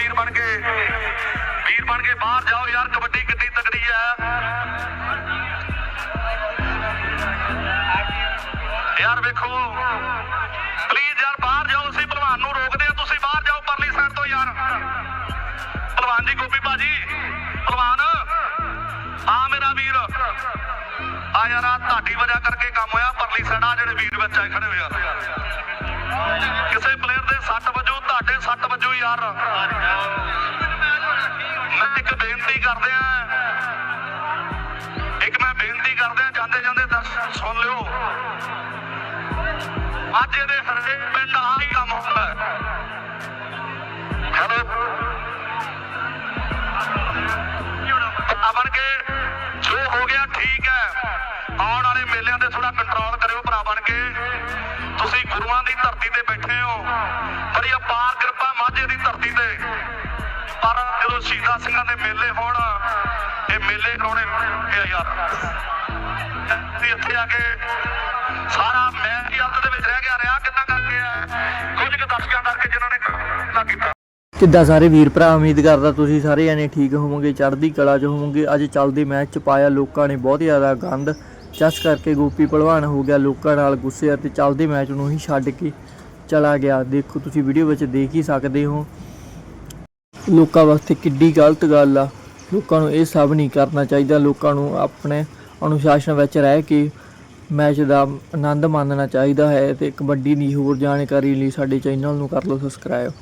ਵੀਰ ਬਣ ਕੇ, ਵੀਰ ਬਣ ਕੇ ਬਾਹਰ ਜਾਓ ਯਾਰ, ਕਬੱਡੀ ਕਿੰਨੀ ਤਕੜੀ ਹੈ ਯਾਰ ਵੇਖੋ ਪਲੀਜ਼ ਯਾਰ, ਬਾਹਰ ਜਾਓ, ਅਸੀਂ ਭਲਵਾਨ ਨੂੰ ਰੋਕਦੇ ਆ ਤੁਸੀਂ ਬਾਹਰ ਜਾਓ ਪਰਲੀ ਸਾਈਡ ਤੋਂ ਯਾਰ। ਭਲਵਾਨ ਦੀ ਗੋਪੀ ਬਾਜੀ ਭਲਵਾਨ, ਆ ਮੇਰਾ ਵੀਰ। ਆ ਯਾਰ, ਆ ਢਾਡੀ ਵਜਾ ਕਰਕੇ ਕੰਮ ਹੋਇਆ, ਪਰਲੀ ਸਾਈਡ ਆ ਜਿਹੜੇ ਵੀਰ ਵਿੱਚ ਆਏ ਖੜੇ ਹੋਏ ਆ। ਕਿਸੇ ਪਲੇਅਰ ਦੇ 60 ਵਜੋਂ, ਤੁਹਾਡੇ 60 ਵਜੋਂ ਯਾਰ। ਕਰਦੇ ਆ। ਇੱਕ ਮੈਂ ਬੇਨਤੀ ਕਰਦੇ ਆ ਜਾਂਦੇ ਜਾਂਦੇ ਦਰਸ਼ਕ ਸੁਣ ਲਿਓ। ਅੱਜ ਇਹਦੇ ਹਰੇਕ ਪਿੰਡ ਆ ਹੀ ਕੰਮ ਹੁੰਦਾ ਹੈਲੋ। ਬਣ ਕੇ ਜੋ ਹੋ ਗਿਆ ਠੀਕ ਹੈ। ਆਉਣ ਵਾਲੇ ਮੇਲਿਆਂ ਤੇ ਥੋੜਾ ਕੰਟਰੋਲ ਕਰਿਓ ਭਰਾ ਬਣ ਕੇ। ਤੁਸੀਂ ਗੁਰੂਆਂ ਦੀ ਧਰਤੀ ਤੇ ਬੈਠੇ ਹੋ। ਬੜੀ ਅਪਾਰ ਕਿਰਪਾ ਜਦੋਂ ਸ਼ਹੀਦਾਂ ਸਿੰਘਾਂ ਦੇ ਮੇਲੇ ਹੋਣ, ਇਹ ਮੇਲੇ ਕਰਾਉਣੇ ਇਹ ਯਾਰ। ਤੇ ਇੱਥੇ ਆ ਕੇ ਸਾਰਾ ਮੈਂ ਹੀ ਦੇ ਵਿੱਚ ਰਹਿ ਗਿਆ, ਰਿਹਾ ਕਿੰਨਾ ਕਰਕੇ ਆ? ਕੁਝ ਕੁ ਦਰਸ਼ਕਾਂ ਕਰਕੇ ਜਿਨ੍ਹਾਂ ਨੇ ਨਾ ਕੀਤਾ। ਕਿੱਦਾਂ ਸਾਰੇ ਵੀਰ ਭਰਾ ਉਮੀਦ ਕਰਦਾ ਤੁਸੀਂ ਸਾਰੇ ਜਣੇ ਠੀਕ ਹੋਵੋਗੇ, ਚੜ੍ਹਦੀ ਕਲਾ 'ਚ ਹੋਵੋਗੇ। ਅੱਜ ਚੱਲਦੇ ਮੈਚ 'ਚ ਪਾਇਆ ਲੋਕਾਂ ਨੇ ਬਹੁਤ ਜ਼ਿਆਦਾ ਗੰਦ। ਚਸ਼ ਕਰਕੇ ਗੋਪੀ ਪਹਿਲਵਾਨ ਹੋ ਗਿਆ ਲੋਕਾਂ ਨਾਲ ਗੁੱਸੇ ਅਤੇ ਚੱਲਦੇ ਮੈਚ ਨੂੰ ਹੀ ਛੱਡ ਕੇ ਚਲਾ ਗਿਆ। ਦੇਖੋ, ਤੁਸੀਂ ਵੀਡੀਓ ਵਿੱਚ ਦੇਖ ਹੀ ਸਕਦੇ ਹੋ। ਲੋਕਾਂ ਵਾਸਤੇ ਕਿੱਡੀ ਗਲਤ ਗੱਲ ਆ। ਲੋਕਾਂ ਨੂੰ ਇਹ ਸਭ ਨਹੀਂ ਕਰਨਾ ਚਾਹੀਦਾ। ਲੋਕਾਂ ਨੂੰ ਆਪਣੇ ਅਨੁਸ਼ਾਸਨ ਵਿੱਚ ਰਹਿ ਕੇ ਮੈਚ ਦਾ ਆਨੰਦ ਮਾਣਨਾ ਚਾਹੀਦਾ ਹੈ ਤੇ ਕਬੱਡੀ ਦੀ ਹੋਰ ਜਾਣਕਾਰੀ ਲਈ ਸਾਡੇ ਚੈਨਲ ਨੂੰ ਕਰ ਲਓ ਸਬਸਕ੍ਰਾਈਬ।